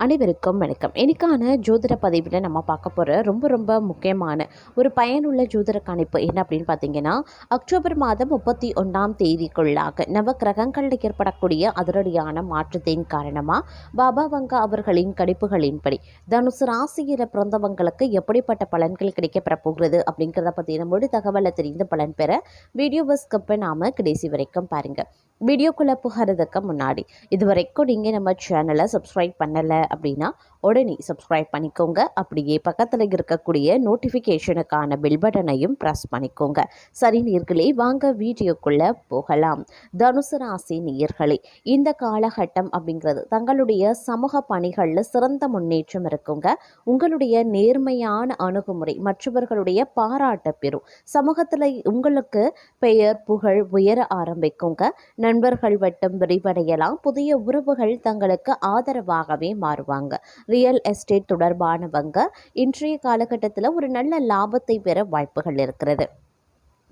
அனைவருக்கும் வணக்கம். எனக்கான ஜோதிட பதிவில் நம்ம பார்க்க போகிற ரொம்ப ரொம்ப முக்கியமான ஒரு பயனுள்ள ஜோதிட கணிப்பு என்ன அப்படின்னு பார்த்தீங்கன்னா அக்டோபர் மாதம் முப்பத்தி ஒன்றாம் தேதிக்குள்ளாக நவ கிரகங்களில் ஏற்படக்கூடிய அதிரடியான மாற்றத்தின் காரணமாக பாபா வங்கா அவர்களின் கணிப்புகளின்படி தனுசு ராசியில் பிறந்தவங்களுக்கு எப்படிப்பட்ட பலன்கள் கிடைக்கப்பெற போகிறது அப்படிங்கிறத பற்றின முழு தகவலை தெரிந்து பலன் பெற வீடியோவை ஸ்கிப்பை நாம் கடைசி வரைக்கும் பாருங்கள் வீடியோக்குள்ளே புகிறதுக்கு முன்னாடி இது வரைக்கும் நீங்கள் நம்ம சேனலை சப்ஸ்கிரைப் பண்ணலை அப்படின்னா உடனே சப்ஸ்கிரைப் பண்ணிக்கோங்க. அப்படியே பக்கத்தில் இருக்கக்கூடிய நோட்டிஃபிகேஷனுக்கான பெல் பட்டனையும் ப்ரெஸ் பண்ணிக்கோங்க. சரி நீர்களே வாங்க வீடியோக்குள்ளே போகலாம். தனுசு ராசி நேயர்களே இந்த காலகட்டம் அப்படிங்கிறது தங்களுடைய சமூக பணிகளில் சிறந்த முன்னேற்றம் இருக்குங்க. உங்களுடைய நேர்மையான அணுகுமுறை மற்றவர்களுடைய பாராட்ட பெறும். சமூகத்தில் உங்களுக்கு பெயர் புகழ் உயர ஆரம்பிக்குங்க. நண்பர்கள் வட்டம் விரிவடையலாம். புதிய உறவுகள் தங்களுக்கு ஆதரவாகவே மாறும். மாறுவாங்க ரியல் எஸ்டேட் தொடர்பானவங்க இன்றைய காலகட்டத்தில் ஒரு நல்ல லாபத்தை பெற வாய்ப்புகள் இருக்கிறது.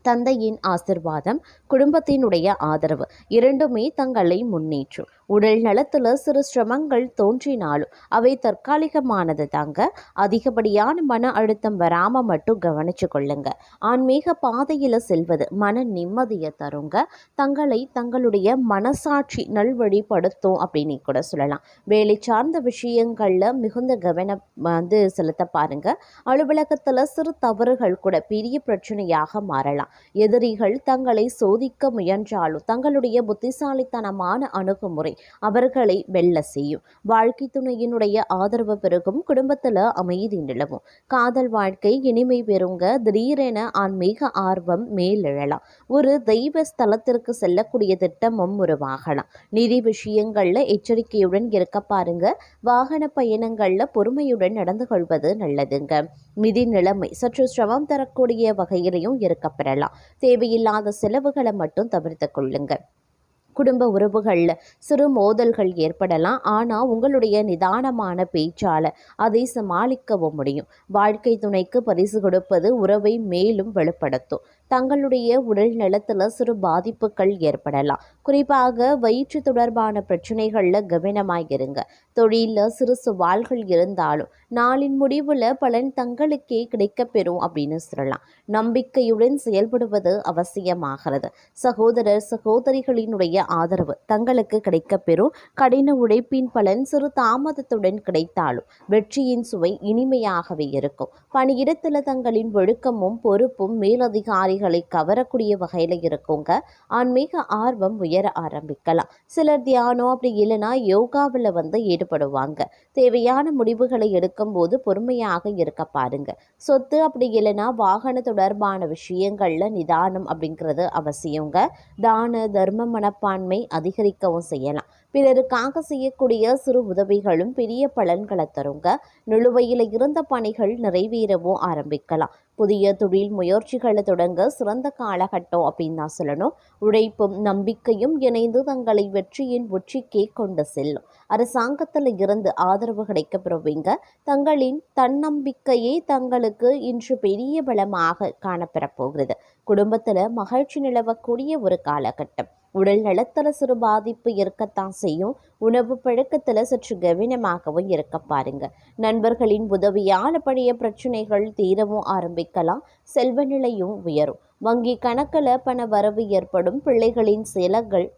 தந்தையின் ஆசிர்வாதம் குடும்பத்தினுடைய ஆதரவு இரண்டுமே தங்களை முன்னேற்றும். உடல் நலத்தில் சிறு சிரமங்கள் தோன்றினாலும் அவை தற்காலிகமானது தாங்க. அதிகப்படியான மன அழுத்தம் வராமல் மட்டும் கவனிச்சு கொள்ளுங்க. ஆன்மீக பாதையில் செல்வது மன நிம்மதியை தருங்க. தங்களை தங்களுடைய மனசாட்சி நல்வழிப்படுத்தும் அப்படின்னு கூட சொல்லலாம். வேலை சார்ந்த விஷயங்களில் மிகுந்த கவனம் வந்து செலுத்த பாருங்க. அலுவலகத்தில் சிறு தவறுகள் கூட பெரிய பிரச்சனையாக மாறலாம். எதிரிகள் தங்களை சோதிக்க முயன்றாலும் தங்களுடைய புத்திசாலித்தனமான அணுகுமுறை அவர்களை வெல்ல செய்யும். வாழ்க்கை துணையினுடைய ஆதரவு பெருகும். குடும்பத்தில் அமைதி நிலவும். காதல் வாழ்க்கை இனிமை பெறுங்க திடீரென ஆன்மீக ஆர்வம் மேலெழலாம். ஒரு தெய்வ ஸ்தலத்திற்கு செல்லக்கூடிய திட்டமும் உருவாகலாம். நிதி விஷயங்கள்ல எச்சரிக்கையுடன் இருக்க பாருங்க. வாகன பயணங்கள்ல பொறுமையுடன் நடந்து கொள்வது நல்லதுங்க. நிதி நிலைமை சற்று சிரமம் தரக்கூடிய வகையிலையும் இருக்கப்பெறலாம். தேவையில்லாத செலவுகளை மட்டும் தவிர்த்து கொள்ளுங்க. குடும்ப உறவுகளில் சிறு மோதல்கள் ஏற்படலாம். ஆனால் உங்களுடைய நிதானமான பேச்சால் அதை சமாளிக்கவும் முடியும். வாழ்க்கை துணைக்கு பரிசு கொடுப்பது உறவை மேலும் வெளிப்படுத்தும் தங்களுடைய உடல் நலத்தில் சிறு பாதிப்புகள் ஏற்படலாம். குறிப்பாக வயிற்று தொடர்பான பிரச்சனைகளில் கவனமாக இருங்க தொழிலில் சிறு சவால்கள் இருந்தாலும் நாளின் முடிவில் பலன் தங்களுக்கே கிடைக்கப்பெறும் அப்படின்னு சொல்லலாம். நம்பிக்கையுடன் செயல்படுவது அவசியமாகிறது. சகோதரர் சகோதரிகளினுடைய ஆதரவு தங்களுக்கு கிடைக்கப்பெறும். கடின உழைப்பின் பலன் சிறு தாமதத்துடன் கிடைத்தாலும் வெற்றியின் சுவை இனிமையாகவே இருக்கும். பணியிடத்தில் தங்களின் ஒழுக்கமும் பொறுப்பும் மேலதிகாரி குழந்தைகளை கவரக்கூடிய வகையில் இருக்குங்க. ஆன்மீக ஆர்வம் உயர ஆரம்பிக்கலாம். சிலர் தியானம் அப்படி இல்லைன்னா யோகாவில் வந்து ஈடுபடுவாங்க. தேவையான முடிவுகளை எடுக்கும்போது பொறுமையாக இருக்க பாருங்க. சொத்து அப்படி இல்லைன்னா வாகன தொடர்பான விஷயங்களில் நிதானம் அப்படிங்கிறது அவசியங்க. தான தர்ம மனப்பான்மை அதிகரிக்கவும் செய்யலாம். பிறருக்காக செய்யக்கூடிய சிறு உதவிகளும் பெரிய பலன்களை தருங்க. நிலுவையில் இருந்த பணிகள் நிறைவேறவும் ஆரம்பிக்கலாம். புதிய தொழில் முயற்சிகளை தொடங்க சிறந்த காலகட்டம் அப்படின்னு தான் சொல்லணும். உழைப்பும் நம்பிக்கையும் இணைந்து தங்களை வெற்றியின் உச்சிக்கே கொண்டு செல்லும். அரசாங்கத்தில் இருந்து ஆதரவு கிடைக்கப்பெறுவீங்க தங்களின் தன்னம்பிக்கையே தங்களுக்கு இன்று பெரிய பலமாக காணப்பெறப் போகிறது குடும்பத்தில் மகிழ்ச்சி நிலவக்கூடிய ஒரு காலகட்டம். உடல் நலத்தில் சிறு பாதிப்பு இருக்கத்தான் செய்யும். உணவு பழக்கத்தில் சற்று கவனமாகவும் இருக்க பாருங்க. நண்பர்களின் உதவியால் பழைய பிரச்சனைகள் தீரவும் ஆரம்பிக்கலாம். செல்வ நிலையும் உயரும். வங்கி கணக்கில் பண வரவு ஏற்படும். பிள்ளைகளின் சிலங்கள்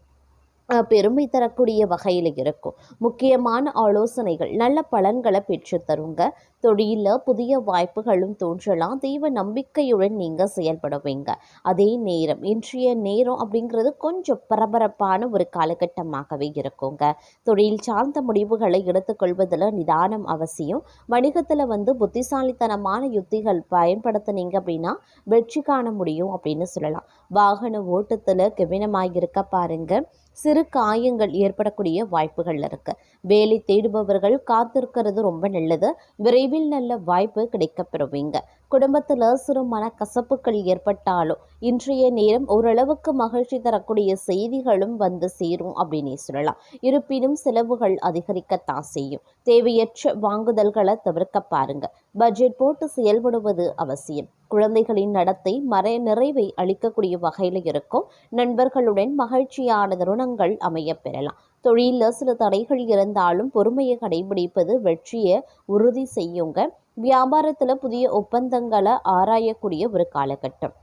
பெருமை தரக்கூடிய வகையில் இருக்கும். முக்கியமான ஆலோசனைகள் நல்ல பலன்களை பெற்று தருங்க. தொழிலில் புதிய வாய்ப்புகளும் தோன்றலாம். தெய்வ நம்பிக்கையுடன் நீங்கள் செயல்படுவீங்க அதே நேரம் இன்றைய நேரம் அப்படிங்கிறது கொஞ்சம் பரபரப்பான ஒரு காலகட்டமாகவே இருக்குங்க. தொழில் சார்ந்த முடிவுகளை எடுத்துக்கொள்வதில் நிதானம் அவசியம். வணிகத்தில் வந்து புத்திசாலித்தனமான யுத்திகள் பயன்படுத்தினீங்க அப்படின்னா வெற்றி காண முடியும் அப்படின்னு சொல்லலாம். வாகன ஓட்டத்தில் கவனமாக இருக்க பாருங்கள் சிறு காயங்கள் ஏற்படக்கூடிய வாய்ப்புகள் இருக்கு. வேலை தேடுபவர்கள் காத்திருக்கிறது ரொம்ப நல்லது. விரைவில் நல்ல வாய்ப்பு கிடைக்க பெறுவீங்க குடும்பத்தில் சிறு மனக்கசப்புகள் ஏற்பட்டாலும் இன்றைய நேரம் ஓரளவுக்கு மகிழ்ச்சி தரக்கூடிய செய்திகளும் வந்து சேரும் அப்படின்னு சொல்லலாம். இருப்பினும் செலவுகள் அதிகரிக்கத்தான் செய்யும். தேவையற்ற வாங்குதல்களை தவிர்க்க பாருங்க. பட்ஜெட் போட்டு செயல்படுவது அவசியம். குழந்தைகளின் நடத்தை மறை நிறைவை அளிக்கக்கூடிய வகையில் இருக்கும். நண்பர்களுடன் மகிழ்ச்சியான தருணங்கள் அமைய பெறலாம். தொழிலில் சில தடைகள் இருந்தாலும் பொறுமையை கடைபிடிப்பது வெற்றியை உறுதி செய்யுங்க. வியாபாரத்தில் புதிய ஒப்பந்தங்களை ஆராயக்கூடிய ஒரு காலகட்டம்.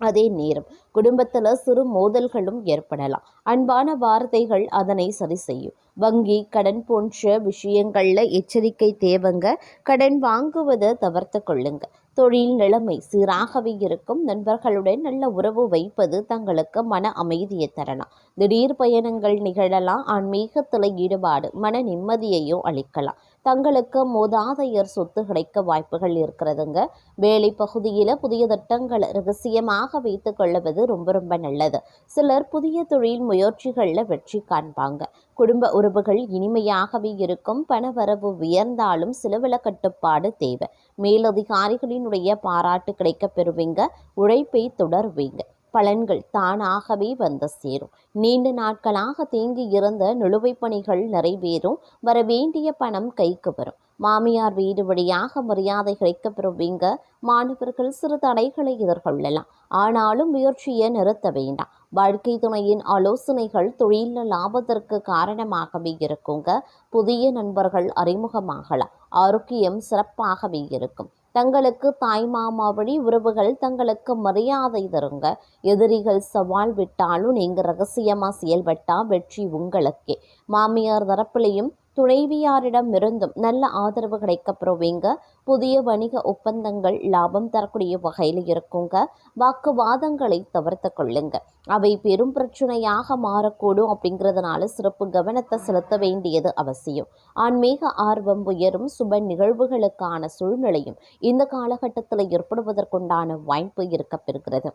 அதே நேரம் குடும்பத்தில் சிறு மோதல்களும் ஏற்படலாம். அன்பான வார்த்தைகள் அதனை சரி செய்யும். வங்கி கடன் போன்ற விஷயங்களில் எச்சரிக்கை தேவைங்க. கடன் வாங்குவதை தவிர்த்து கொள்ளுங்க. தொழில் நிலைமை சீராகவே இருக்கும். நண்பர்களுடன் நல்ல உறவு வைப்பது தங்களுக்கு மன அமைதியை தரலாம். திடீர் பயணங்கள் நிகழலாம். ஆன்மீகத்தில் ஈடுபாடு மன நிம்மதியையும் அளிக்கலாம். தங்களுக்கு மோதாதையர் சொத்து கிடைக்க வாய்ப்புகள் இருக்கிறதுங்க. வேலை பகுதியில் புதிய திட்டங்களை ரகசியமாக வைத்து கொள்வது ரொம்ப ரொம்ப நல்லது. சிலர் புதிய தொழில் முயற்சிகளில் வெற்றி காண்பாங்க. குடும்ப உறவுகள் இனிமையாகவே இருக்கும். பணவரவு உயர்ந்தாலும் சிலவில கட்டுப்பாடு தேவை. மேலதிகாரிகளினுடைய பாராட்டு கிடைக்கப் பெறுவீங்க. உழைப்பை தொடர்வீங்க. பலன்கள் தானாகவே வந்து சேரும். நீண்ட நாட்களாக தேங்கி இருந்த நிலுவைப் பணிகள் நிறைவேறும். வர வேண்டிய பணம் கைக்கு வரும். மாமியார் வீடு வழியாக மரியாதை கிடைக்க பெறுவீங்க. மாணவர்கள் சிறு தடைகளை எதிர்கொள்ளலாம். ஆனாலும் முயற்சியை நிறுத்த வேண்டாம். வாழ்க்கை துணையின் ஆலோசனைகள் தொழிலில் லாபத்திற்கு காரணமாகவே இருக்குங்க. புதிய நண்பர்கள் அறிமுகமாகலாம். ஆரோக்கியம் சிறப்பாகவே இருக்கும். தங்களுக்கு தாய் மாமா வழி உறவுகள் தங்களுக்கு மரியாதை தருங்க. எதிரிகள் சவால் விட்டாலும் நீங்கள் ரகசியமாக செயல்பட்டால் வெற்றி உங்களுக்கே. மாமியார் தரப்பிலையும் துணைவியாரிடமிருந்தும் நல்ல ஆதரவு கிடைக்கப்படுவீங்க புதிய வணிக ஒப்பந்தங்கள் லாபம் தரக்கூடிய வகையில் இருக்குங்க. வாக்குவாதங்களை தவிர்த்து கொள்ளுங்க. அவை பெரும் பிரச்சனையாக மாறக்கூடும் அப்படிங்கிறதுனால சிறப்பு கவனத்தை செலுத்த வேண்டியது அவசியம். ஆன்மீக ஆர்வம் உயரும் சுப நிகழ்வுகளுக்கான சூழ்நிலையும் இந்த காலகட்டத்தில் ஏற்படுவதற்குண்டான வாய்ப்பு இருக்கப்பெறுகிறது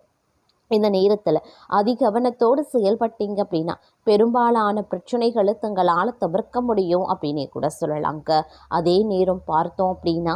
இந்த நேரத்தில் அதிகவனத்தோடு செயல்பட்டீங்க அப்படின்னா பெரும்பாலான பிரச்சனைகளை தங்களால் தவிர்க்க முடியும் அப்படின்னே கூட சொல்லலாங்க. அதே நேரம் பார்த்தோம் அப்படின்னா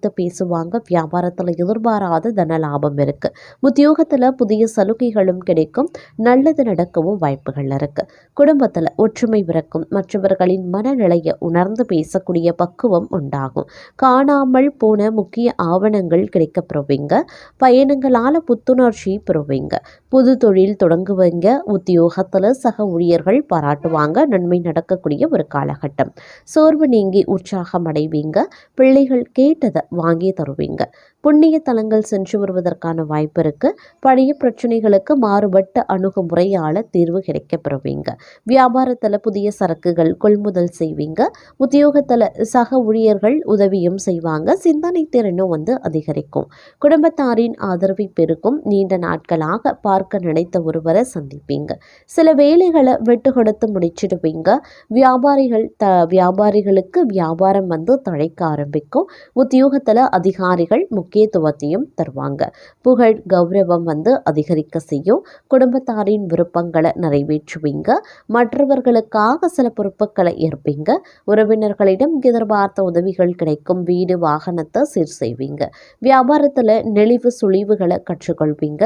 குறித்து பேசுவாங்க. வியாபாரத்தில் எதிர்பாராத தன லாபம் இருக்கு. உத்தியோகத்தில் புதிய சலுகைகளும் கிடைக்கும். நல்லது நடக்கவும் வாய்ப்புகள் இருக்கு. குடும்பத்தில் ஒற்றுமை பிறக்கும். மற்றவர்களின் மனநிலையை உணர்ந்து பேசக்கூடிய பக்குவம் உண்டாகும். காணாமல் போன முக்கிய ஆவணங்கள் கிடைக்கப்பெறுவீங்க பயணங்களால் புத்துணர்ச்சி பெறுவீங்க. புது தொழில் தொடங்குவீங்க உத்தியோகத்தில் சக ஊழியர்கள் பாராட்டுவாங்க நன்மை நடக்கக்கூடிய ஒரு காலகட்டம். சோர்வு நீங்கி உற்சாகம் அடைவீங்க பிள்ளைகள் கேட்டதை வாங்கி தருவீங்க. புண்ணிய தலங்கள் சென்று வருவதற்கான வாய்ப்பு இருக்குது பழைய பிரச்சனைகளுக்கு மாறுபட்ட அணுகுமுறையால் தீர்வு கிடைக்க பெறுவீங்க. வியாபாரத்தில் புதிய சரக்குகள் கொள்முதல் செய்வீங்க. உத்தியோகத்தில் சக ஊழியர்கள் உதவியும் செய்வாங்க. சிந்தனை திறனும் வந்து அதிகரிக்கும். குடும்பத்தாரின் ஆதரவை பெருக்கும் நீண்ட நாட்களாக பார்க்க பார்க்க நினைத்த ஒருவரை சந்திப்பீங்க. சில வேலைகளை விட்டு கொடுத்து முடிச்சிடுவீங்க. வியாபாரிகள் த வியாபாரிகளுக்கு வியாபாரம் வந்து தழைக்க ஆரம்பிக்கும். உத்தியோகத்தில் அதிகாரிகள் முக்கியத்துவத்தையும் தருவாங்க. புகழ் கௌரவம் வந்து அதிகரிக்க செய்யும். குடும்பத்தாரின் விருப்பங்களை நிறைவேற்றுவீங்க. மற்றவர்களுக்காக சில பொறுப்புகளை ஏற்பீங்க. உறவினர்களிடம் எதிர்பார்த்த உதவிகள் கிடைக்கும். வீடு வாகனத்தை சீர் செய்வீங்க. வியாபாரத்தில் நெளிவு சுழிவுகளை கற்றுக்கொள்வீங்க.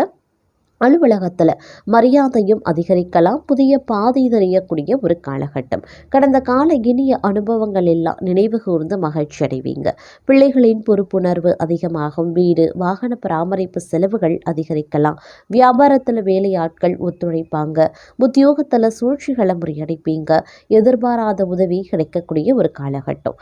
அலுவலகத்தில் மரியாதையும் அதிகரிக்கலாம். புதிய பாதை தெரியக்கூடிய ஒரு காலகட்டம். கடந்த கால இனிய அனுபவங்கள் எல்லாம் நினைவு கூர்ந்து மகிழ்ச்சி அடைவீங்க. பிள்ளைகளின் பொறுப்புணர்வு அதிகமாகும். வீடு வாகன பராமரிப்பு செலவுகள் அதிகரிக்கலாம். வியாபாரத்தில் வேலையாட்கள் ஒத்துழைப்பாங்க. உத்தியோகத்தில் சூழ்ச்சிகளை முறியடிப்பீங்க. எதிர்பாராத உதவி கிடைக்கக்கூடிய ஒரு காலகட்டம்.